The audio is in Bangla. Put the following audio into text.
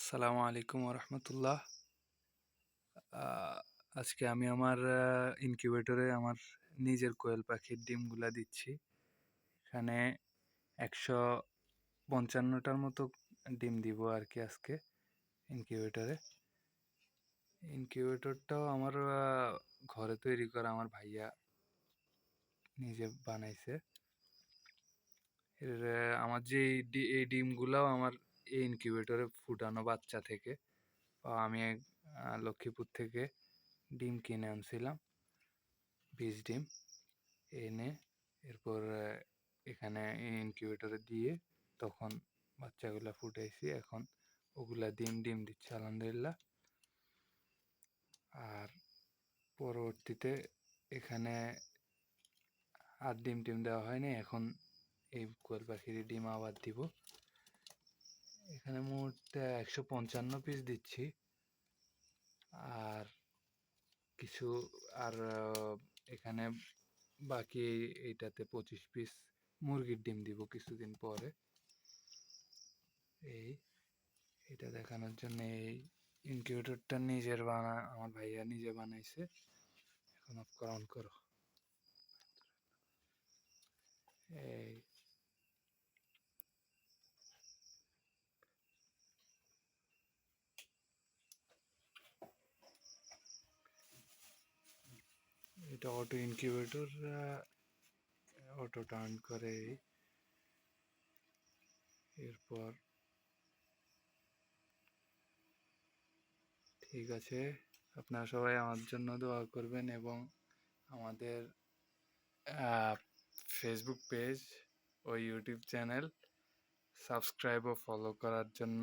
আসসালামু আলাইকুম রহমতুল্লাহ আজকে আমি আমার ইনকিউবেটরে আমার নিজের কোয়েল পাখির ডিমগুলা দিচ্ছি। এখানে একশো পঞ্চান্নটার মতো ডিম দিব আর কি আজকে ইনকিউবেটরে ইনকিউবেটরটাও আমার ঘরে তৈরি করা আমার ভাইয়া নিজে বানাইছে। এর আমার যে এই ডিমগুলাও আমার এই ইনকিউবেটরে ফুটানো বাচ্চা থেকে। আমি লক্ষ্মীপুর থেকে ডিম কিনে আনছিলাম, বীজ ডিম এনে এরপর এখানে ইনকিউবেটরে দিয়ে তখন বাচ্চাগুলা ফুটাইছি। এখন ওগুলা ডিম ডিম দিচ্ছে, আলহামদুলিল্লাহ। আর পরবর্তীতে এখানে আর ডিম টিম দেওয়া হয়নি। এখন এই কোয়েল পাখির ডিম আবার দিব। এখানে মোট একশো পঞ্চান্ন পিস দিচ্ছি। আর কিছু, আর এখানে বাকি এইটাতে পঁচিশ পিস মুরগির ডিম দিব কিছুদিন পরে। এই, এটা দেখানোর জন্য এই ইনকিউবেটরটা নিজের বানা, আমার ভাইয়া নিজে বানাইছে। এখন অফ অন করো। এটা অটো ইনকিউবেটর অটো টার্ন করে। এরপর ঠিক আছে, আপনারা সবাই আমার জন্য দোয়া করবেন এবং আমাদের ফেসবুক পেজ ও ইউটিউব চ্যানেল সাবস্ক্রাইব ও ফলো করার জন্য